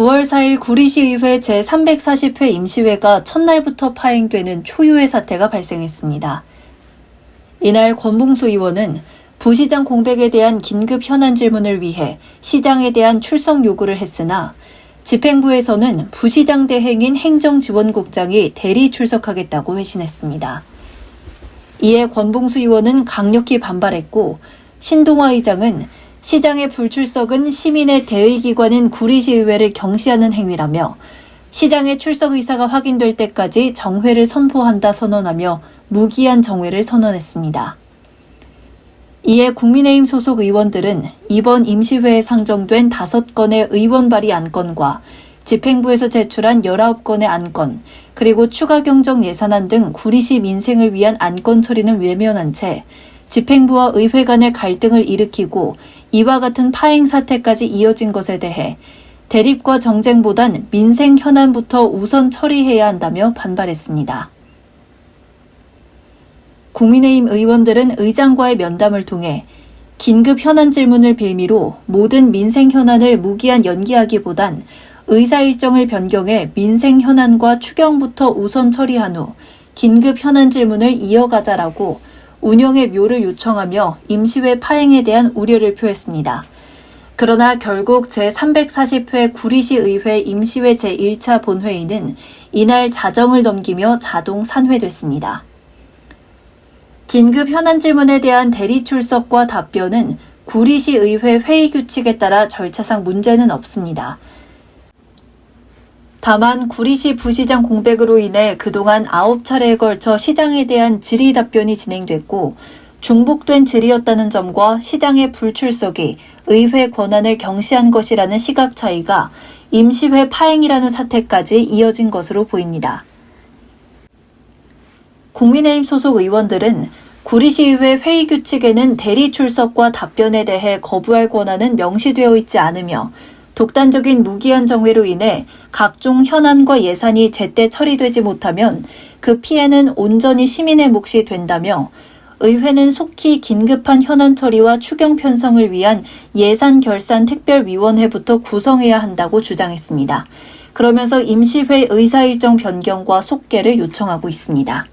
9월 4일 구리시의회 제340회 임시회가 첫날부터 파행되는 초유의 사태가 발생했습니다. 이날 권봉수 의원은 부시장 공백에 대한 긴급 현안 질문을 위해 시장에 대한 출석 요구를 했으나 집행부에서는 부시장 대행인 행정지원국장이 대리 출석하겠다고 회신했습니다. 이에 권봉수 의원은 강력히 반발했고 신동화 의장은 시장의 불출석은 시민의 대의기관인 구리시의회를 경시하는 행위라며 시장의 출석 의사가 확인될 때까지 정회를 선포한다 선언하며 무기한 정회를 선언했습니다. 이에 국민의힘 소속 의원들은 이번 임시회에 상정된 5건의 의원 발의 안건과 집행부에서 제출한 19건의 안건, 그리고 추가 경정 예산안 등 구리시 민생을 위한 안건 처리는 외면한 채 집행부와 의회 간의 갈등을 일으키고 이와 같은 파행 사태까지 이어진 것에 대해 대립과 정쟁보단 민생 현안부터 우선 처리해야 한다며 반발했습니다. 국민의힘 의원들은 의장과의 면담을 통해 긴급 현안 질문을 빌미로 모든 민생 현안을 무기한 연기하기보단 의사 일정을 변경해 민생 현안과 추경부터 우선 처리한 후 긴급 현안 질문을 이어가자라고 운영의 묘를 요청하며 임시회 파행에 대한 우려를 표했습니다. 그러나 결국 제340회 구리시 의회 임시회 제1차 본회의는 이날 자정을 넘기며 자동 산회됐습니다. 긴급 현안 질문에 대한 대리 출석과 답변은 구리시 의회 회의 규칙에 따라 절차상 문제는 없습니다. 다만 구리시 부시장 공백으로 인해 그동안 9차례에 걸쳐 시장에 대한 질의 답변이 진행됐고 중복된 질의였다는 점과 시장의 불출석이 의회 권한을 경시한 것이라는 시각 차이가 임시회 파행이라는 사태까지 이어진 것으로 보입니다. 국민의힘 소속 의원들은 구리시의회 회의 규칙에는 대리 출석과 답변에 대해 거부할 권한은 명시되어 있지 않으며 독단적인 무기한 정회로 인해 각종 현안과 예산이 제때 처리되지 못하면 그 피해는 온전히 시민의 몫이 된다며 의회는 속히 긴급한 현안 처리와 추경 편성을 위한 예산 결산 특별위원회부터 구성해야 한다고 주장했습니다. 그러면서 임시회 의사일정 변경과 속개를 요청하고 있습니다.